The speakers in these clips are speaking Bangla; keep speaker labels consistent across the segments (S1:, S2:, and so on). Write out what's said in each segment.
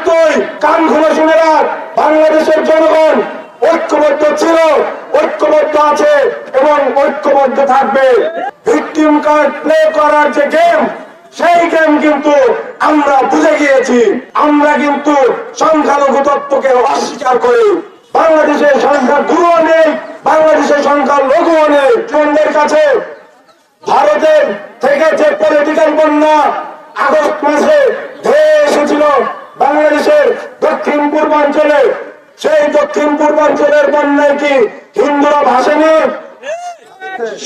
S1: রাখতই কান খুলে শুনে রাখ। বাংলাদেশের জনগণ ঐক্যবদ্ধ ছিল, ঐক্যবদ্ধ আছে এবং ঐক্যবদ্ধ থাকবে। ভিকটিম কার্ড প্লে করার যে গেম সেই গেম কিন্তু আমরা বুঝে গিয়েছি। আমরা কিন্তু সংখ্যালঘু তত্ত্বকে অস্বীকার করি। বাংলাদেশের সংখ্যা গুরুও নেই, বাংলাদেশের সংখ্যা লঘুও নেই। জনদের কাছে ভারতের থেকে যে পলিটিক্যাল বন্যা আগস্ট মাসে ধেয়ে এসেছিল বাংলাদেশের দক্ষিণ পূর্বাঞ্চলে, সেই দক্ষিণ পূর্বাঞ্চলের বন্যায় কি হিন্দুরা ভাসেনি?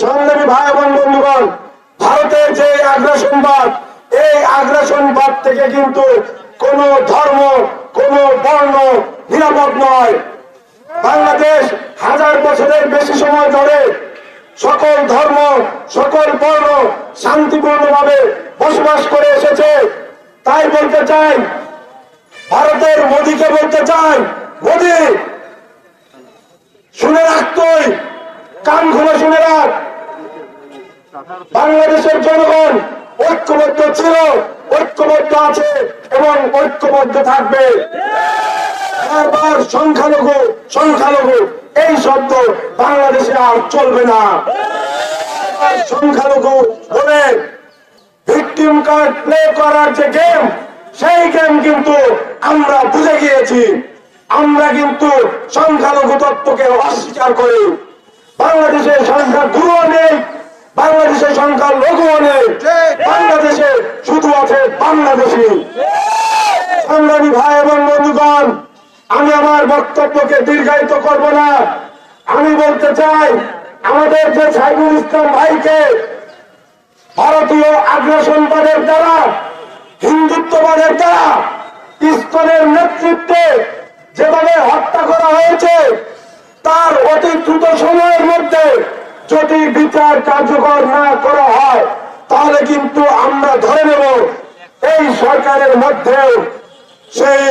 S1: সংগ্রামী ভাই বোন বন্ধুগণ, ভারতের যে আগ্রাসনবাদ এই আগ্রাসনবাদ থেকে কিন্তু কোন ধর্ম, কোন বর্ণ নিরাপদ নয়। বাংলাদেশ হাজার বছরের বেশি সময় ধরে সকল ধর্ম, সকল বর্ণ শান্তিপূর্ণভাবে বসবাস করে এসেছে। তাই বলতে চাই ভারতের মোদীকে বলতে চাই, মোদী, শুনে রাখতই কান খুলে শুনে রাখ। বাংলাদেশের জনগণ ঐক্যবদ্ধ ছিল, ঐক্যবদ্ধ আছে এবং ঐক্যবদ্ধ থাকবে। সংখ্যালঘু সংখ্যালঘু, এই শব্দ বাংলাদেশে আর চলবে না। সংখ্যালঘু বলে, ভিকটিম কার্ড প্লে করার যে গেম সেই গেম কিন্তু আমরা বুঝে গিয়েছি। আমরা কিন্তু সংখ্যালঘু তত্ত্বকে অস্বীকার করি। বাংলাদেশের সংখ্যা গুরুও নেই, বাংলাদেশের সংখ্যা লঘুও নেই। বাংলাদেশে শুধু আছে বাংলাদেশি। সংগ্রামী ভাই এবং বন্ধুগণ, আমি আমার বক্তব্যকে দীর্ঘায়িত করব না। আমি বলতে চাই, আমাদের যে সাইবুল ইসলাম ভাইকে ভারতীয় আগ্রাসনবাদের দ্বারা হিন্দুত্ববাদের দ্বারা ইস্কনের নেতৃত্বে যেভাবে হত্যা করা হয়েছে, তার অতি দ্রুত সময়ের মধ্যে যদি বিচার কার্যকর না করা হয়, তাহলে কিন্তু আমরা ধরে নেব এই সরকারের মধ্যে সেই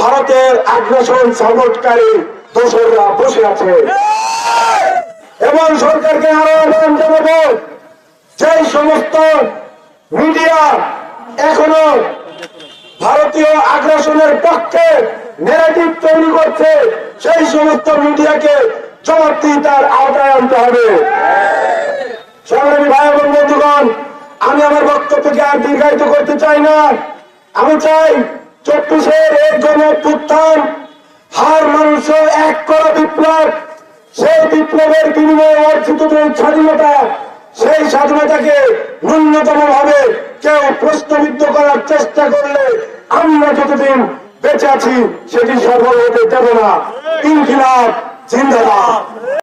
S1: ভারতের আগ্রাসন সাপোর্টকারী দোসররা বসে আছে। এবং সরকারকে আরও আহ্বান জানাব, যেই সমস্ত মিডিয়া এখনও ভারতীয় আগ্রাসনের পক্ষে নেগেটিভ তৈরি করছে, সেই সমস্ত মিডিয়াকে জবাবদিহিতার আওতায় আনতে হবে। সংগ্রামী ভাই এবং বন্ধুগণ, আমি আমার বক্তব্যকে আর দীর্ঘায়িত করতে চাই না। আমি চাই চব্বিশের এক গণ উত্থান হার মাংস এক করা বিপ্লব, সেই বিপ্লবের বিনিময়ে অর্জিত স্বাধীনতা, সেই স্বাধীনতাকে ন্যূনতম ভাবে কেউ প্রশ্নবিদ্ধ করার চেষ্টা করলে আমরা যতদিন বেঁচে আছি সেটি সফল হতে দেব না। ইনকিলাব, জিন্দাবাদ।